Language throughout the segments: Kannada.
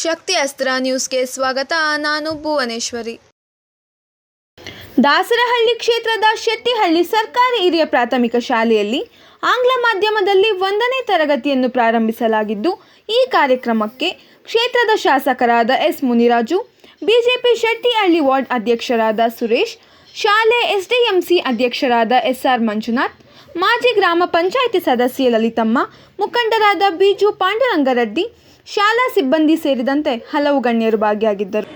ಶಕ್ತಿ ಅಸ್ತ್ರ ನ್ಯೂಸ್ಗೆ ಸ್ವಾಗತ. ನಾನು ಭುವನೇಶ್ವರಿ. ದಾಸರಹಳ್ಳಿ ಕ್ಷೇತ್ರದ ಶೆಟ್ಟಿಹಳ್ಳಿ ಸರ್ಕಾರಿ ಹಿರಿಯ ಪ್ರಾಥಮಿಕ ಶಾಲೆಯಲ್ಲಿ ಆಂಗ್ಲ ಮಾಧ್ಯಮದಲ್ಲಿ ಒಂದನೇ ತರಗತಿಯನ್ನು ಪ್ರಾರಂಭಿಸಲಾಗಿದ್ದು, ಈ ಕಾರ್ಯಕ್ರಮಕ್ಕೆ ಕ್ಷೇತ್ರದ ಶಾಸಕರಾದ S Muniraju, BJP Shettihalli ward ಅಧ್ಯಕ್ಷರಾದ ಸುರೇಶ್, ಶಾಲೆ ಎಸ್ಡಿಎಂಸಿ ಅಧ್ಯಕ್ಷರಾದ ಎಸ್ಆರ್ ಮಂಜುನಾಥ್, ಮಾಜಿ ಗ್ರಾಮ ಪಂಚಾಯಿತಿ ಸದಸ್ಯೆ ಲಲಿತಮ್ಮ, ಮುಖಂಡರಾದ ಬಿಜು ಪಾಂಡುರಂಗರೆಡ್ಡಿ ಶಾಲಾ ಸಿಬ್ಬಂದಿ ಸೇರಿದಂತೆ ಹಲವು ಗಣ್ಯರು ಭಾಗಿಯಾಗಿದ್ದರು.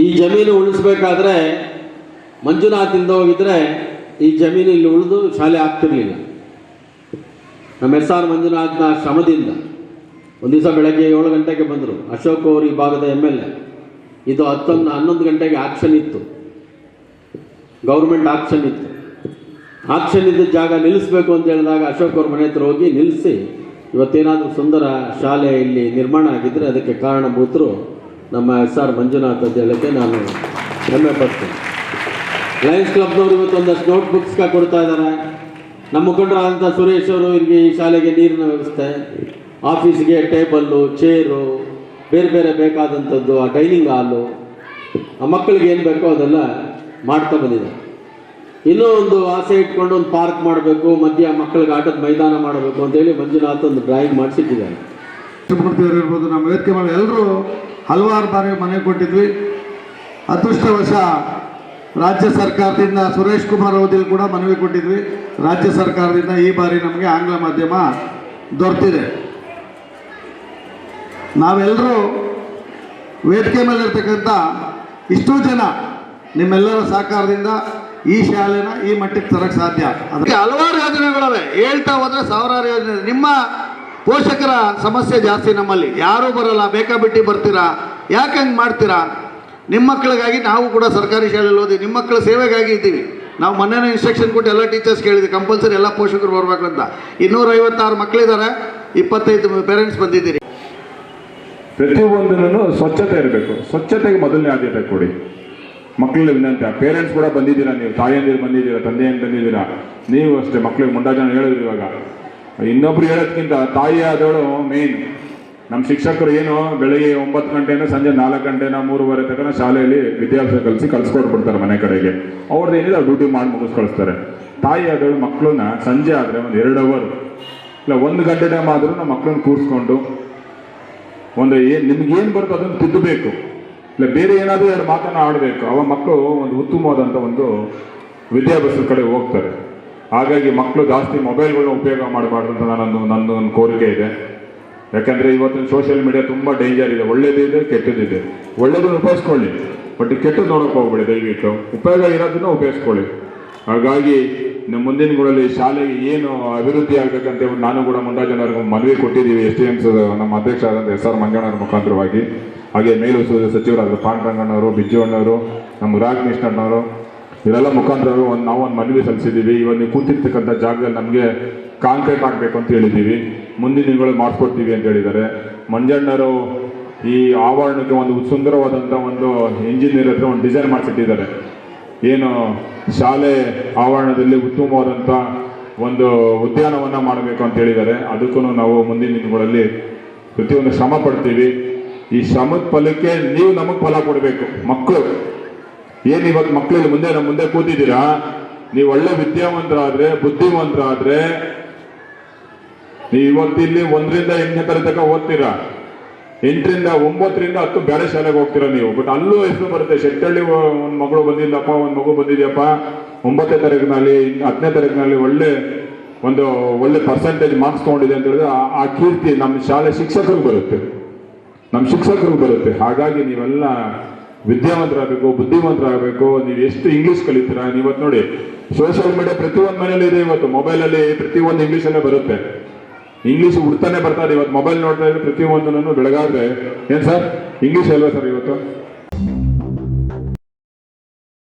ಈ ಜಮೀನು ಉಳಿಸ್ಬೇಕಾದ್ರೆ ಮಂಜುನಾಥಿಂದ ಹೋಗಿದ್ರೆ ಈ ಜಮೀನು ಇಲ್ಲಿ ಉಳಿದು ಶಾಲೆ ಆಗ್ತಿರ್ಲಿಲ್ಲ. ನಮ್ಮ ಎಸ್ ಆರ್ ಮಂಜುನಾಥ್ನ ಶ್ರಮದಿಂದ ಒಂದು ದಿವಸ ಬೆಳಗ್ಗೆ ಏಳು ಗಂಟೆಗೆ ಬಂದರು. ಅಶೋಕ್ ಅವರು ಈ ಭಾಗದ ಎಂ ಎಲ್ ಎ. ಇದು ಹತ್ತೊಂದು, ಹನ್ನೊಂದು ಗಂಟೆಗೆ ಆಕ್ಷನ್ ಇತ್ತು. ಗೌರ್ಮೆಂಟ್ ಆಕ್ಷನ್ ಇತ್ತು. ಆಕ್ಷನ್ ಇದ್ದ ಜಾಗ ನಿಲ್ಲಿಸ್ಬೇಕು ಅಂತ ಹೇಳಿದಾಗ ಅಶೋಕ್ ಅವ್ರ ಮನೆ ಹತ್ರ ಹೋಗಿ ನಿಲ್ಲಿಸಿ ಇವತ್ತೇನಾದರೂ ಸುಂದರ ಶಾಲೆ ಇಲ್ಲಿ ನಿರ್ಮಾಣ ಆಗಿದ್ದರೆ ಅದಕ್ಕೆ ಕಾರಣಭೂತರು ನಮ್ಮ ಎಸ್ ಆರ್ ಮಂಜುನಾಥ್ ಅಂತ ಹೇಳಕ್ಕೆ ನಾನು ಹೆಮ್ಮೆ ಪಡ್ತೀನಿ. ಲಯನ್ಸ್ ಕ್ಲಬ್ನವರು ಇವತ್ತು ಒಂದಷ್ಟು ನೋಟ್ ಬುಕ್ಸ್ ಕೊಡ್ತಾ ಇದ್ದಾರೆ. ನಮ್ಮ ಮುಖಂಡರಾದಂಥ ಸುರೇಶ್ ಅವರು ಇಲ್ಲಿ ಈ ಶಾಲೆಗೆ ನೀರಿನ ವ್ಯವಸ್ಥೆ, ಆಫೀಸ್ಗೆ ಟೇಬಲ್ಲು, ಚೇರು, ಬೇರೆ ಬೇರೆ ಬೇಕಾದಂಥದ್ದು ಆ ಡೈನಿಂಗ್ ಹಾಲು, ಆ ಮಕ್ಕಳಿಗೆ ಏನು ಬೇಕೋ ಅದೆಲ್ಲ ಮಾಡ್ತಾ ಬಂದಿದ್ದಾರೆ. ಇನ್ನೂ ಒಂದು ಆಸೆ ಇಟ್ಕೊಂಡು ಒಂದು ಪಾರ್ಕ್ ಮಾಡಬೇಕು, ಮಧ್ಯ ಮಕ್ಕಳಿಗೆ ಆಟದ ಮೈದಾನ ಮಾಡಬೇಕು ಅಂತೇಳಿ ಮಂಜುನಾಥ್ ಒಂದು ಡ್ರಾಯಿಂಗ್ ಮಾಡಿಸಿಟ್ಟಿದ್ದಾರೆ. ಇರ್ಬೋದು, ನಮ್ಮ ವೇದಿಕೆ ಮಾಡಿ ಎಲ್ಲರೂ ಹಲವಾರು ಬಾರಿ ಮನೆ ಕೊಟ್ಟಿದ್ವಿ. ಅದೃಷ್ಟವಶ ರಾಜ್ಯ ಸರ್ಕಾರದಿಂದ ಸುರೇಶ್ ಕುಮಾರ್ ಅವಧಿಯಲ್ಲಿ ಕೂಡ ಮನವಿ ಕೊಟ್ಟಿದ್ವಿ. ರಾಜ್ಯ ಸರ್ಕಾರದಿಂದ ಈ ಬಾರಿ ನಮಗೆ ಆಂಗ್ಲ ಮಾಧ್ಯಮ ದೊರೆತಿದೆ. ನಾವೆಲ್ಲರೂ ವೇದಿಕೆ ಮೇಲೆ ಇರ್ತಕ್ಕಂಥ ಇಷ್ಟೂ ಜನ ನಿಮ್ಮೆಲ್ಲರ ಸಹಕಾರದಿಂದ ಈ ಶಾಲೆನ ಈ ಮಟ್ಟಕ್ಕೆ ತರಕ್ಕೆ ಸಾಧ್ಯ. ಅದಕ್ಕೆ ಹಲವಾರು ಯೋಜನೆಗಳವೆ. ಹೇಳ್ತಾ ಹೋದ್ರೆ ಸಾವಿರಾರು ಯೋಜನೆ. ನಿಮ್ಮ ಪೋಷಕರ ಸಮಸ್ಯೆ ಜಾಸ್ತಿ ನಮ್ಮಲ್ಲಿ. ಯಾರೂ ಬರಲ್ಲ. ಬೇಕಾಬಿಟ್ಟಿ ಬರ್ತೀರಾ? ಯಾಕೆ ಹಂಗೆ ಮಾಡ್ತೀರಾ? ನಿಮ್ಮ ಮಕ್ಕಳಿಗಾಗಿ ನಾವು ಕೂಡ ಸರ್ಕಾರಿ ಶಾಲೆಯಲ್ಲಿ ಓದಿ ನಿಮ್ಮ ಮಕ್ಕಳ ಸೇವೆಗಾಗಿ ಇದ್ದೀವಿ. ನಾವು ಮೊನ್ನೆನೇ ಇನ್ಸ್ಟ್ರಕ್ಷನ್ ಕೊಟ್ಟು ಎಲ್ಲ ಟೀಚರ್ಸ್ ಕೇಳಿದ್ವಿ. ಕಂಪಲ್ಸರಿ ಎಲ್ಲ ಪೋಷಕರು ಬರಬೇಕು ಅಂತ. ಇನ್ನೂರೈವತ್ತಾರು ಮಕ್ಕಳಿದ್ದಾರೆ. ಇಪ್ಪತ್ತೈದು ಪೇರೆಂಟ್ಸ್ ಬಂದಿದ್ದೀರಿ. ಪ್ರತಿಯೊಂದನ್ನು ಸ್ವಚ್ಛತೆ ಇರಬೇಕು. ಸ್ವಚ್ಛತೆಗೆ ಮೊದಲನೇ ಆದ್ಯತೆ ಕೊಡಿ. ಮಕ್ಕಳಲ್ಲಿ ವಿನಂತಿ. ಪೇರೆಂಟ್ಸ್ ಕೂಡ ಬಂದಿದ್ದೀರಾ ನೀವು? ತಾಯಿಯಂದಿರು ಬಂದಿದ್ದೀರಾ? ತಂದೆಯನ್ನು ಬಂದಿದ್ದೀರಾ? ನೀವು ಅಷ್ಟೇ ಮಕ್ಕಳಿಗೆ ಮುಂಡಾ ಜನ ಹೇಳಿದ್ರು ಇವಾಗ. ಇನ್ನೊಬ್ರು ಹೇಳೋದ್ಕಿಂತ ತಾಯಿ ಆದವಳು ಮೇನ್ ನಮ್ಮ ಶಿಕ್ಷಕರು ಏನು ಬೆಳಿಗ್ಗೆ ಒಂಬತ್ತು ಗಂಟೆಯಿಂದ ಸಂಜೆ ನಾಲ್ಕು ಗಂಟೆನ ಮೂರುವರೆ ತನಕ ಶಾಲೆಯಲ್ಲಿ ವಿದ್ಯಾಭ್ಯಾಸ ಕಲಿಸಿ ಕಲ್ಸ್ಕೊಟ್ಬಿಡ್ತಾರೆ ಮನೆ ಕಡೆಗೆ. ಅವ್ರದ್ದು ಏನಿದೆ ಡ್ಯೂಟಿ ಮಾಡಿ ಮುಗಿಸ್ ಕಳಿಸ್ತಾರೆ. ತಾಯಿ ಆದವಳು ಮಕ್ಕಳನ್ನ ಸಂಜೆ ಆದರೆ ಒಂದು ಎರಡು ಅವರ್ ಇಲ್ಲ, ಒಂದು ಗಂಟೆ ಟೈಮ್ ಆದರೂ ನಮ್ಮ ಮಕ್ಕಳನ್ನ ಕೂರಿಸ್ಕೊಂಡು ಒಂದು ಏನು ನಿಮ್ಗೆ ಏನು ಬರುತ್ತೋ ಅದನ್ನು ತಿದ್ದಬೇಕು. ಇಲ್ಲ, ಬೇರೆ ಏನಾದರೂ ಎರಡು ಮಾತನ್ನ ಆಡಬೇಕು. ಅವ ಮಕ್ಕಳು ಒಂದು ಉತ್ತಮವಾದಂಥ ಒಂದು ವಿದ್ಯಾಭ್ಯಾಸದ ಕಡೆ ಹೋಗ್ತಾರೆ. ಹಾಗಾಗಿ ಮಕ್ಕಳು ಜಾಸ್ತಿ ಮೊಬೈಲ್ಗಳನ್ನ ಉಪಯೋಗ ಮಾಡಬಾರ್ದು ಅಂತ ನನ್ನೊಂದು, ನಂದು ಒಂದು ಕೋರಿಕೆ ಇದೆ. ಯಾಕಂದರೆ ಇವತ್ತಿನ ಸೋಷಿಯಲ್ ಮೀಡಿಯಾ ತುಂಬ ಡೇಂಜರ್ ಇದೆ. ಒಳ್ಳೇದಿದೆ ಕೆಟ್ಟದಿದೆ ಒಳ್ಳೇದನ್ನು ಉಪಯೋಗಿಸ್ಕೊಳ್ಳಿ. ಬಟ್ ಕೆಟ್ಟದ್ದು ನೋಡೋಕೆ ಹೋಗ್ಬೇಡಿ ದಯವಿಟ್ಟು. ಉಪಯೋಗ ಇರೋದನ್ನ ಉಪಯೋಗಿಸ್ಕೊಳ್ಳಿ. ಹಾಗಾಗಿ ನಮ್ಮ ಮುಂದಿನ ಶಾಲೆ ಶಾಲೆಗೆ ಏನು ಅಭಿವೃದ್ಧಿ ಆಗ್ಬೇಕಂತ ನಾನು ಕೂಡ ಮುಂಡಾ ಜನರಿಗೂ ಮನವಿ ಕೊಟ್ಟಿದ್ದೀವಿ. ಎಸ್ ಟಿ ನಮ್ಮ ಅಧ್ಯಕ್ಷ ಆದಂಥ ಎಸ್ ಆರ್ ಮಂಜಣ್ಣವ್ರ ಮುಖಾಂತರವಾಗಿ. ಹಾಗೆ ಮೇಲು ಸಚಿವರಾದ ಪಾಂಡ್ರಂಗಣ್ಣವರು ಬಿಜ್ಜುವಣ್ಣವರು, ನಮ್ಮ ರಾಜ್ ಮಿಶ್ರಣ್ಣವರು ಇವರೆಲ್ಲ ಮುಖಾಂತರ ಒಂದು ಒಂದು ಮನವಿ ಸಲ್ಲಿಸಿದ್ದೀವಿ. ಇವಾಗ ನೀವು ಕೂತಿರ್ತಕ್ಕಂಥ ಜಾಗದಲ್ಲಿ ನಮಗೆ ಕಾಂಕ್ರೀಟ್ ಆಗಬೇಕು ಅಂತ ಹೇಳಿದ್ದೀವಿ. ಮುಂದಿನ ದಿನಗಳು ಮಾಡಿಸ್ಕೊಡ್ತೀವಿ ಅಂತ ಹೇಳಿದ್ದಾರೆ. ಮಂಜಣ್ಣರು ಈ ಆವರಣಕ್ಕೆ ಒಂದು ಸುಂದರವಾದಂಥ ಒಂದು ಇಂಜಿನಿಯರ್ ಹತ್ರ ಒಂದು ಡಿಸೈನ್ ಮಾಡಿಸಿಟ್ಟಿದ್ದಾರೆ. ಏನು ಶಾಲೆ ಆವರಣದಲ್ಲಿ ಉತ್ತಮವಾದಂಥ ಒಂದು ಉದ್ಯಾನವನ್ನ ಮಾಡಬೇಕು ಅಂತ ಹೇಳಿದ್ದಾರೆ. ಅದಕ್ಕೂ ನಾವು ಮುಂದಿನ ದಿನಗಳಲ್ಲಿ ಪ್ರತಿಯೊಂದು ಶ್ರಮ ಪಡ್ತೀವಿ. ಈ ಶ್ರಮದ ಫಲಕ್ಕೆ ನೀವು ನಮಗೆ ಫಲ ಕೊಡಬೇಕು. ಮಕ್ಕಳು, ಏನ್ ಇವತ್ತು ಮಕ್ಕಳಲ್ಲಿ ಮುಂದೆ ನಮ್ಮ ಮುಂದೆ ಕೂತಿದ್ದೀರಾ? ನೀವು ಒಳ್ಳೆ ವಿದ್ಯಾವಂತರಾದ್ರೆ, ಬುದ್ಧಿವಂತರಾದ್ರೆ, ನೀವು ಇವತ್ತಿಲ್ಲಿ ಒಂದರಿಂದ ಎಂಟನೇ ತರ ತನಕ ಓದ್ತೀರಾ? ಎಂಟರಿಂದ ಒಂಬತ್ತರಿಂದ ಹತ್ತು ಬೇರೆ ಶಾಲೆಗೆ ಹೋಗ್ತೀರಾ ನೀವು? ಬಟ್ ಅಲ್ಲೂ ಹೆಸರು ಬರುತ್ತೆ. ಶೆಟ್ಟಳ್ಳಿ ಒಂದು ಮಗಳು ಬಂದಿಲ್ಲಪ್ಪ, ಒಂದು ಮಗು ಬಂದಿದೆಯಪ್ಪ. ಒಂಬತ್ತನೇ ತಾರೀಕಿನಲ್ಲಿ ಹತ್ತನೇ ತಾರೀಕಿನಲ್ಲಿ ಒಳ್ಳೆ ಒಂದು ಒಳ್ಳೆ ಪರ್ಸೆಂಟೇಜ್ ಮಾರ್ಕ್ಸ್ ತಗೊಂಡಿದೆ ಅಂತ ಹೇಳಿದ್ರೆ ಆ- ಕೀರ್ತಿ ನಮ್ಮ ಶಾಲೆ ಶಿಕ್ಷಕರಿಗೆ ಬರುತ್ತೆ. ನಮ್ಮ ಶಿಕ್ಷಕರಿಗೆ ಬರುತ್ತೆ. ಹಾಗಾಗಿ ನೀವೆಲ್ಲ ವಿದ್ಯಾವಂತರಾಗಬೇಕು, ಬುದ್ಧಿವಂತರಾಗಬೇಕು. ನೀವು ಎಷ್ಟು ಇಂಗ್ಲೀಷ್ ಕಲಿತೀರಾ? ನೀವತ್ತು ನೋಡಿ ಸೋಷಿಯಲ್ ಮೀಡಿಯಾ ಪ್ರತಿಯೊಂದು ಮನೇಲಿ ಇದೆ ಇವತ್ತು. ಮೊಬೈಲಲ್ಲಿ ಪ್ರತಿಯೊಂದು ಇಂಗ್ಲೀಷಲ್ಲೇ ಬರುತ್ತೆ. ಇಂಗ್ಲೀಷ್ ಹುಡ್ತಾನೆ ಬರ್ತಾರೆ. ಇವತ್ತು ಮೊಬೈಲ್ ನೋಡ್ತಾ ಇದ್ರೆ ಪ್ರತಿಯೊಂದನ್ನು ಬೆಳಗಾದ್ರೆ. ಏನ್ ಸರ್? ಇಂಗ್ಲೀಷ್ ಅಲ್ವಾ ಸರ್ ಇವತ್ತು?